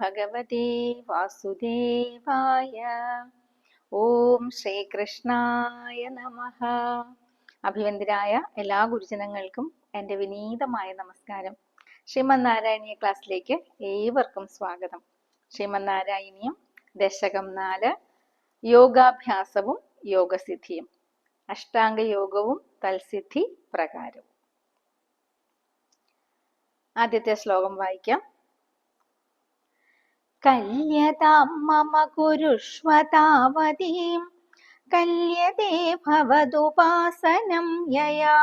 ഭഗവതേ വാസുദേവായ ഓം ശ്രീകൃഷ്ണായ നമ അഭിവന്ദരായ എല്ലാ ഗുരുജനങ്ങൾക്കും എന്റെ വിനീതമായ നമസ്കാരം. ശ്രീമന്നാരായണീയ ക്ലാസ്സിലേക്ക് ഏവർക്കും സ്വാഗതം. ശ്രീമന്നാരായണീയം ദശകം നാല് യോഗാഭ്യാസവും യോഗസിദ്ധിയും അഷ്ടാംഗ യോഗവും തൽസിദ്ധി പ്രകാരവും ആദ്യത്തെ ശ്ലോകം വായിക്കാം. കല്യതാം മമ കുരുഷ്വതാവതീം കല്യതേ ഭവതുപാസനം യയാ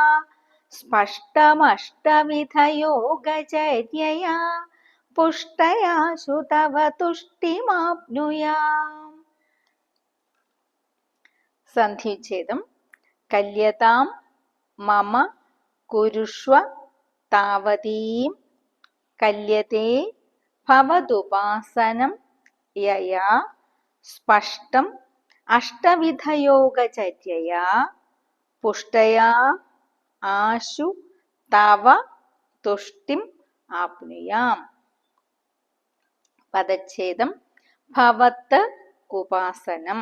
സ്പഷ്ടമഷ്ടവിധയോഗചര്യയാ പുഷ്ടയാശു തവ തുഷ്ടിമാപ്നുയാം. സന്ധിച്ഛേദം കല്യതാം മമ കുരുഷ്വ താവതീം കല്യതേ ഭവതുപാസനം യയാ സ്പഷ്ടം അഷ്ടവിധയോഗചര്യയാ പുഷ്ടയാ ആശു തവ തുഷ്ടിം ആപ്നുയാം. പദച്ഛേദം ഭവത്ത് ഉപാസനം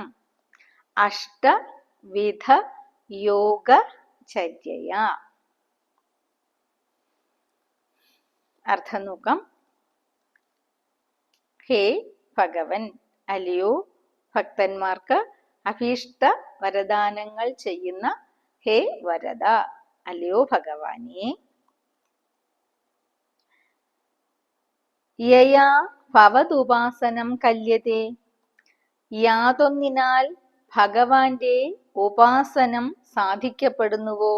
അഷ്ടവിധ യോഗചര്യയാ അർത്ഥം നോക്കാം ഹേ ഭഗവൻ അല്ലയോ ഭക്തന്മാർക്ക് അഭീഷ്ട വരദാനങ്ങൾ ചെയ്യുന്ന ഹേ വരദ അല്ലയോ ഭഗവാനെ. യയാ ഭവതുപാസനം കല്യത്തെ യാതൊന്നിനാൽ ഭഗവാന്റെ ഉപാസനം സാധിക്കപ്പെടുന്നുവോ?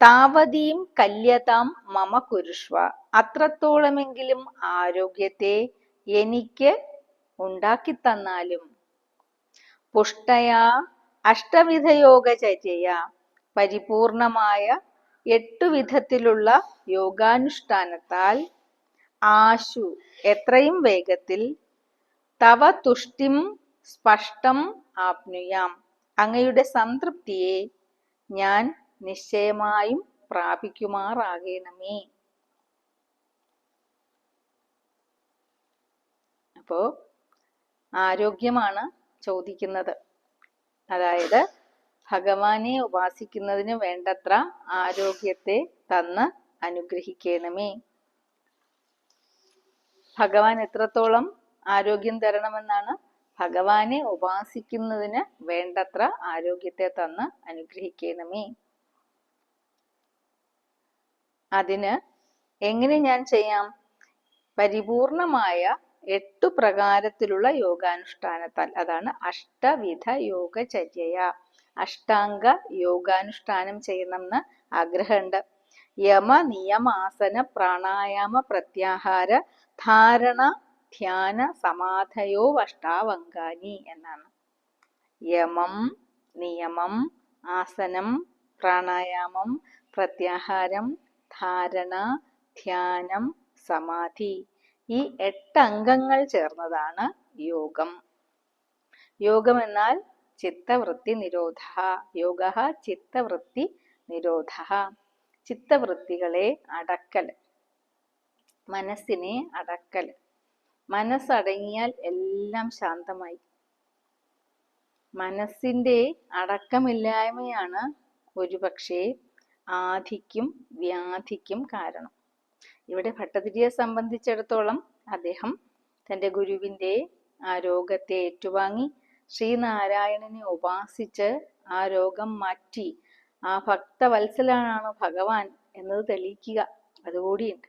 താവതീം കല്യതാം മമ കുരുഷ്വ. അത്രത്തോളമെങ്കിലും ആരോഗ്യത്തെ എനിക്ക് ഉണ്ടാക്കി തന്നാലും പുഷ്ടയാ അഷ്ടവിധയോഗചര്യ പരിപൂർണമായ എട്ടു വിധത്തിലുള്ള യോഗാനുഷ്ഠാനത്താൽ ആശു എത്രയും വേഗത്തിൽ തവ തുഷ്ടിം സ്പഷ്ടം ആപ്നുയാം. അങ്ങയുടെ സംതൃപ്തിയെ ഞാൻ നിശ്ചയമായും പ്രാപിക്കുമാറാകണമേ. അപ്പോ ആരോഗ്യമാണ് ചോദിക്കുന്നത്. അതായത് ഭഗവാനെ ഉപാസിക്കുന്നതിന് വേണ്ടത്ര ആരോഗ്യത്തെ തന്ന് അനുഗ്രഹിക്കണമേ. ഭഗവാൻ എത്രത്തോളം ആരോഗ്യം തരണമെന്നാണ് ഭഗവാനെ ഉപാസിക്കുന്നതിന് വേണ്ടത്ര ആരോഗ്യത്തെ തന്ന് അനുഗ്രഹിക്കണമേ. അതിന് എങ്ങനെ ഞാൻ ചെയ്യാം? പരിപൂർണമായ എട്ടു പ്രകാരത്തിലുള്ള യോഗാനുഷ്ഠാനത്താൽ. അതാണ് അഷ്ടവിധ യോഗചര്യ അഷ്ടാംഗ യോഗാനുഷ്ഠാനം ചെയ്യണമെന്ന് ആഗ്രഹമുണ്ട്. യമ നിയമാസന പ്രാണായാമ പ്രത്യാഹാര ധാരണ ധ്യാന സമാധയോ അഷ്ടാവങ്കാനി എന്നാണ്. യമം നിയമം ആസനം പ്രാണായാമം പ്രത്യാഹാരം ധാരണ ധ്യാനം സമാധി ഈ എട്ട് അംഗങ്ങൾ ചേർന്നതാണ് യോഗം. യോഗം എന്നാൽ ചിത്തവൃത്തി നിരോധ യോഗ ചിത്തവൃത്തി നിരോധ ചിത്തവൃത്തികളെ അടക്കൽ മനസ്സിനെ അടക്കൽ. മനസ്സടങ്ങിയാൽ എല്ലാം ശാന്തമായി. മനസ്സിന്റെ അടക്കമില്ലായ്മയാണ് ഒരുപക്ഷെ ആധിക്കും വ്യാധിക്കും കാരണം. ഇവിടെ ഭട്ടതിരിയെ സംബന്ധിച്ചിടത്തോളം അദ്ദേഹം തന്റെ ഗുരുവിന്റെ ആ രോഗത്തെ ഏറ്റുവാങ്ങി ശ്രീനാരായണനെ ഉപാസിച്ച് ആ രോഗം മാറ്റി. ആ ഭക്തവത്സലാണ് ഭഗവാൻ എന്നത് തെളിയിക്കുക. അതുകൂടിയുണ്ട്.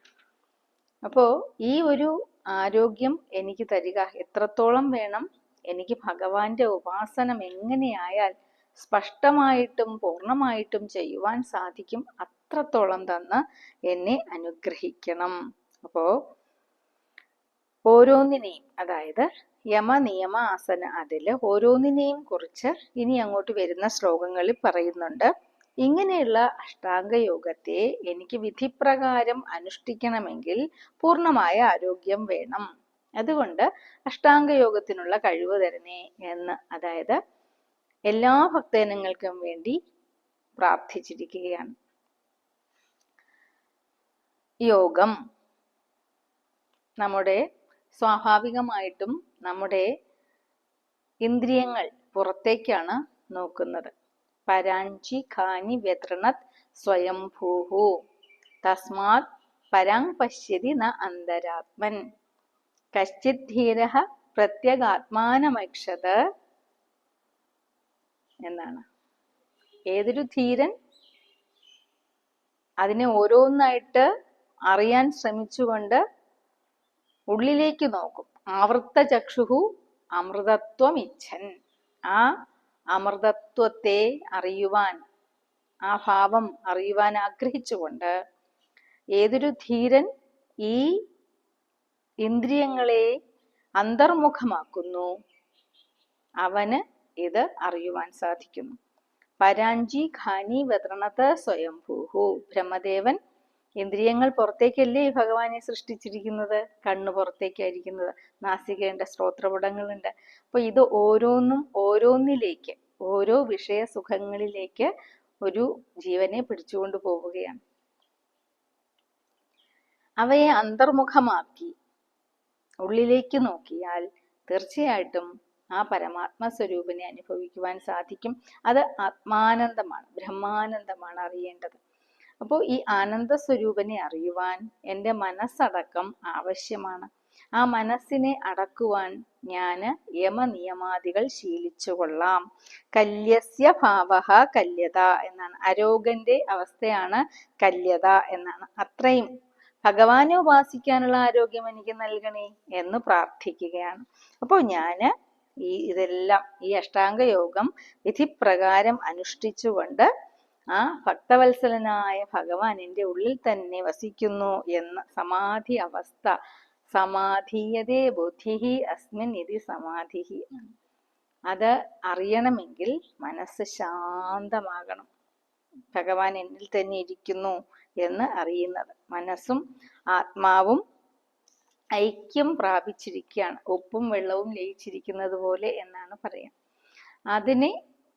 അപ്പോൾ ഈ ഒരു ആരോഗ്യം എനിക്ക് തരിക എത്രത്തോളം വേണം എനിക്ക് ഭഗവാന്റെ ഉപാസനം എങ്ങനെയായാൽ സ്പഷ്ടമായിട്ടും പൂർണമായിട്ടും ചെയ്യുവാൻ സാധിക്കും അത്രത്തോളം തന്ന് എന്നെ അനുഗ്രഹിക്കണം. അപ്പോ ഓരോന്നിനെയും അതായത് യമ നിയമ ആസന അതിൽ ഓരോന്നിനെയും കുറിച്ച് ഇനി അങ്ങോട്ട് വരുന്ന ശ്ലോകങ്ങളിൽ പറയുന്നുണ്ട്. ഇങ്ങനെയുള്ള അഷ്ടാംഗ യോഗത്തെ എനിക്ക് വിധിപ്രകാരം അനുഷ്ഠിക്കണമെങ്കിൽ പൂർണമായ ആരോഗ്യം വേണം. അതുകൊണ്ട് അഷ്ടാംഗ യോഗത്തിനുള്ള കഴിവ് തരണേ എന്ന് അതായത് എല്ലാ ഭക്തജനങ്ങൾക്കും വേണ്ടി പ്രാർത്ഥിച്ചിരിക്കുകയാണ്. യോഗം. നമ്മുടെ സ്വാഭാവികമായിട്ടും നമ്മുടെ ഇന്ദ്രിയങ്ങൾ പുറത്തേക്കാണ് നോക്കുന്നത്. പരാഞ്ചി ഖാനി വ്യതൃണത് സ്വയംഭൂഹു. തസ്മാത് പരാം പശ്യതി ന അന്തരാത്മൻ. കശ്ചിത് ധീര പ്രത്യേകാത്മാനമക്ഷത് എന്നാണ്. ഏതൊരു ധീരൻ അതിനെ ഓരോന്നായിട്ട് അറിയാൻ ശ്രമിച്ചുകൊണ്ട് ഉള്ളിലേക്ക് നോക്കും. ആവൃത്ത ചക്ഷുഹു അമൃതത്വം ഇച്ഛൻ ആ അമൃതത്വത്തെ അറിയുവാൻ ആ ഭാവം അറിയുവാൻ ആഗ്രഹിച്ചുകൊണ്ട് ഏതൊരു ധീരൻ ഈ ഇന്ദ്രിയങ്ങളെ അന്തർമുഖമാക്കുന്നു. അവന് ഇത് അറിയുവാൻ സാധിക്കുന്നു. പരാഞ്ചി ഖാനി വതൃണത സ്വയംഭൂഹു. ബ്രഹ്മദേവൻ ഇന്ദ്രിയങ്ങൾ പുറത്തേക്കല്ലേ ഭഗവാനെ സൃഷ്ടിച്ചിരിക്കുന്നത്? കണ്ണ് പുറത്തേക്കായിരിക്കുന്നത്. നാസികയുണ്ട് സ്ത്രോത്രപടങ്ങളുണ്ട് അപ്പൊ ഇത് ഓരോന്നും ഓരോന്നിലേക്ക് ഓരോ വിഷയ സുഖങ്ങളിലേക്ക് ഒരു ജീവനെ പിടിച്ചുകൊണ്ട് പോവുകയാണ്. അവയെ അന്തർമുഖമാക്കി ഉള്ളിലേക്ക് നോക്കിയാൽ തീർച്ചയായിട്ടും ആ പരമാത്മ സ്വരൂപിനെ അനുഭവിക്കുവാൻ സാധിക്കും. അത് ആത്മാനന്ദമാണ് ബ്രഹ്മാനന്ദമാണ് അറിയേണ്ടത്. അപ്പോൾ ഈ ആനന്ദ സ്വരൂപനെ അറിയുവാൻ എന്റെ മനസ്സടക്കം ആവശ്യമാണ്. ആ മനസ്സിനെ അടക്കുവാൻ ഞാൻ യമനിയമാദികൾ ശീലിച്ചു കൊള്ളാം. കല്യസ്യ ഭാവ കല്യത എന്നാണ്. അരോഗന്റെ അവസ്ഥയാണ് കല്യത എന്നാണ്. അത്രയും ഭഗവാനെ ഉപാസിക്കാനുള്ള ആരോഗ്യം എനിക്ക് നൽകണേ എന്ന് പ്രാർത്ഥിക്കുകയാണ്. അപ്പോൾ ഞാൻ ഈ ഇതെല്ലാം ഈ അഷ്ടാംഗ യോഗം വിധിപ്രകാരം അനുഷ്ഠിച്ചുകൊണ്ട് ആ ഭക്തവത്സലനായ ഭഗവാൻ എന്റെ ഉള്ളിൽ തന്നെ വസിക്കുന്നു എന്ന സമാധി അവസ്ഥ. സമാധീയതേ ബുദ്ധിഹി അസ്മിൻ ഇതി സമാധി അത് അറിയണമെങ്കിൽ മനസ്സ് ശാന്തമാകണം. ഭഗവാൻ എന്നിൽ തന്നെ ഇരിക്കുന്നു എന്ന് അറിയുന്നത്. മനസ്സും ആത്മാവും ഐക്യം പ്രാപിച്ചിരിക്കുകയാണ്. ഉപ്പും വെള്ളവും ലയിച്ചിരിക്കുന്നത് പോലെ എന്നാണ് പറയാം. അതിനെ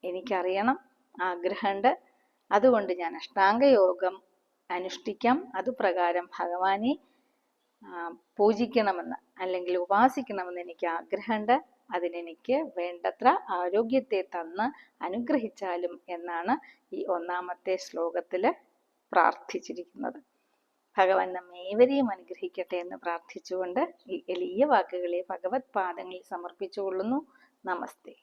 എനിക്കറിയണം. ആഗ്രഹമുണ്ട്. അതുകൊണ്ട് ഞാൻ അഷ്ടാംഗയോഗം അനുഷ്ഠിക്കാം. അതുപ്രകാരം ഭഗവാനെ പൂജിക്കണമെന്ന് അല്ലെങ്കിൽ ഉപാസിക്കണമെന്ന് എനിക്ക് ആഗ്രഹമുണ്ട്. അതിനെനിക്ക് വേണ്ടത്ര ആരോഗ്യത്തെ തന്ന് അനുഗ്രഹിച്ചാലും എന്നാണ് ഈ ഒന്നാമത്തെ ശ്ലോകത്തിൽ പ്രാർത്ഥിച്ചിരിക്കുന്നത്. ഭഗവാൻ നമ്മേവരെയും അനുഗ്രഹിക്കട്ടെ എന്ന് പ്രാർത്ഥിച്ചുകൊണ്ട് ഈ എളിയ വാക്കുകളെ ഭഗവത് പാദങ്ങളിൽ സമർപ്പിച്ചുകൊള്ളുന്നു. നമസ്തേ.